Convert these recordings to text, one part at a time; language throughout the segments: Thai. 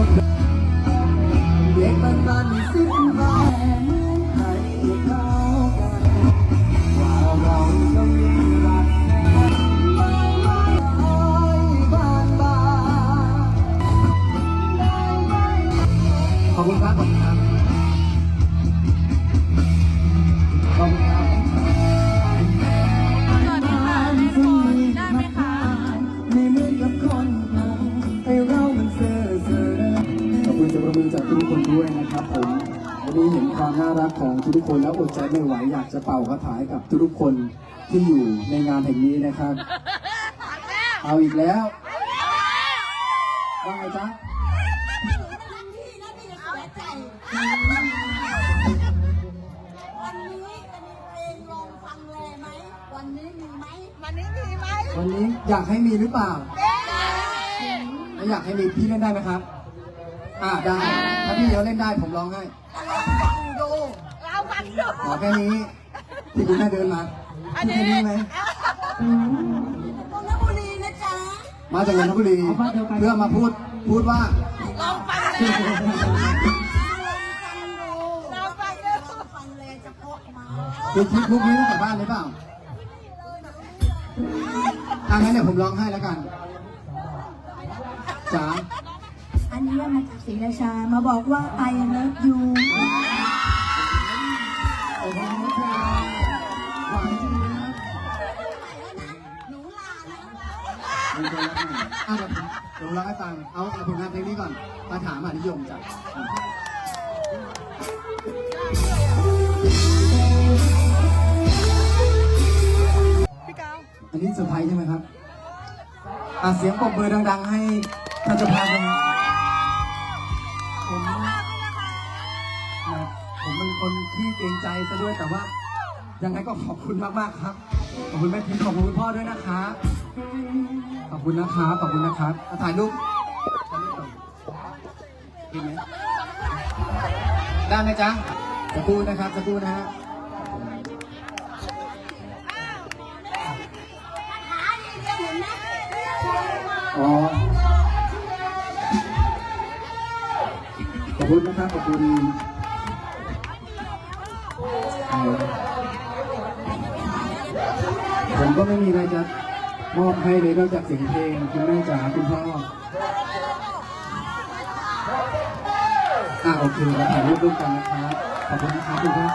เราเคยเด็กมันมันสิบ ความน่ารักของทุกๆคนแล้วอดใจไม่ไหวอยากจะเป่าคาถาให้กับทุกๆคนที่อยู่ในงานแห่งนี้นะครับ เอาอีกแล้วว่าไงจ๊ะวันนี้นะพี่จะเสียใจวันนี้จะมีเพลงลองฟังเลยไหมวันนี้มีไหมวันนี้มีไหมวันนี้อยากให้มีหรือเปล่าเอ๊ะถ้าอยากให้มีพี่เล่นได้ไหมครับ อ่าได้ ถ้าพี่เขาเล่นได้ผมร้องให้จะลองฟัง ดูเราฟังอยู่ขอแค่นี้ที่คุณแม่เดินมาอันพูดนี้แค่นี้ไหมนนทบุรีนะจ๊ะมาจากนนทบุรีเพื่อมาพูดพูดว่าลองฟังเลยลองฟังดูเราฟังดูลองฟังเลยจะเพาะมาคือคลิปพวกนี้ตั้งแต่บ้านหรือเปล่าอะงั้นเดี๋ยวผมร้องให้แล้วกันจ๋าอันนี้มาจากศรีราชามาบอกว่า I love you เดี๋ยวผมเดี๋ยวผมร้องให้ฟัง เอาเอาผลงานเพลงนี้ก่อนมาถามอะนิยมจ้ะพี่เกาอันนี้เซอร์ไพรส์ใช่ไหมครับอะเสียงปรบมือดัง ๆ ให้ท่านเจ้าภาพเลยนะผมนะผมเป็นคนที่เกรงใจซะด้วยแต่ว่ายังไงก็ขอบคุณมาก ๆ ครับ ขอบคุณแม่พิมพ์ขอบคุณคุณพ่อด้วยนะครับ ขอบคุณนะครับขอบคุณนะครับอะถ่ายรูปถ่ายรูปก่อนดีไหมได้ไหมจ๊ะสักครู่นะครับสักครู่นะฮะขอ๋อขอบคุณนะครับขอบคุณ ผมก็ไม่มีอะไรจะมอบให้เลยนอกจากเสียงเพลงคุณแม่จ๋าคุณพ่ออ่าโอเคเราถ่ายรูปร่วมกันนะครับขอบคุณนะครับคุณพ่อ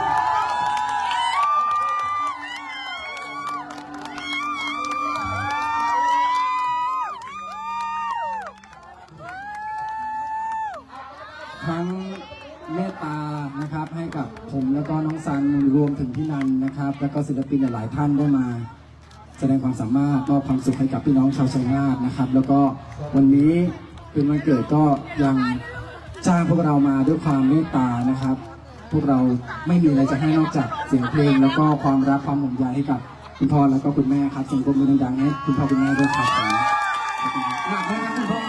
ทั้งเมตตานะครับให้กับผมแล้วก็น้องซันรวมถึงพี่นันนะครับ แล้วก็ศิลปินหลายท่านได้มา แสดงความสามารถมอบความสุขให้กับพี่น้องชาวชัยนาทนะครับ แล้วก็วันนี้เป็นวันเกิดก็ยังจ้างพวกเรามาด้วยความเมตตานะครับ พวกเราไม่มีอะไรจะให้นอกจากเสียงเพลง แล้วก็ความรักความห่วงใยให้กับคุณพ่อแล้วก็คุณแม่ครับส่งความมือดังๆให้คุณพ่อคุณแม่ด้วยครับผมขอบคุณครับหนักไหมครับคุณพ่อ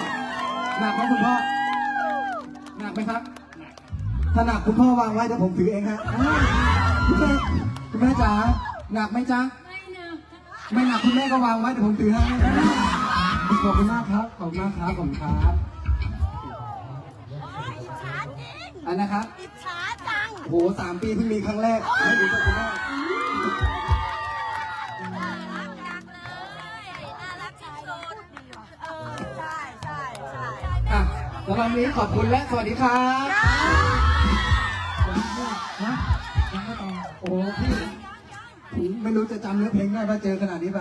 หนักไหมคุณพ่อหนักไหมครับถ้าหนักคุณพ่อวางไว้เดี๋ยวผมถือเองฮะคุณแม่คุณแม่จ๋าหนักไหมจ๊ะ ไม่หนักคุณแม่ก็วางไว้เดี๋ยวผมถือให้ขอบคุณมากครับ ขอบคุณมากครับ ขอบคุณครับอันนะครับอิจฉาจังโอ้โหสามปีเพิ่งมีครั้งแรกให้ดูกับคุณแม่น่ารักจังเลยน่ารักสุดเออใช่ใช่ใช่อะสำหรับวันนี้ขอบคุณและสวัสดีครับฮะโอ้พี่ ผมไม่รู้จะจำเนื้อเพลงได้ว่าเจอขนาดนี้ไป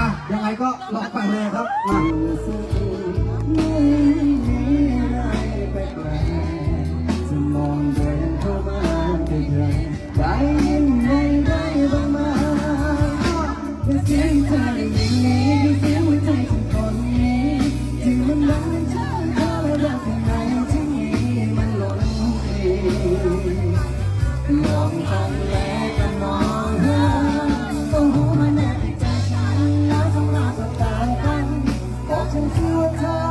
อะ ยังไงก็ลองฟังเลยครับมาจะมองเดินเข้ามาใกล้ๆได้ยินไหมได้บ้างไหมเสียงเธอได้ยินนี้คือเสียงหัวใจของคนนี้ที่มันรักเธอเขาและรักข้างในที่มีมันหล่นเพลงลอง Time.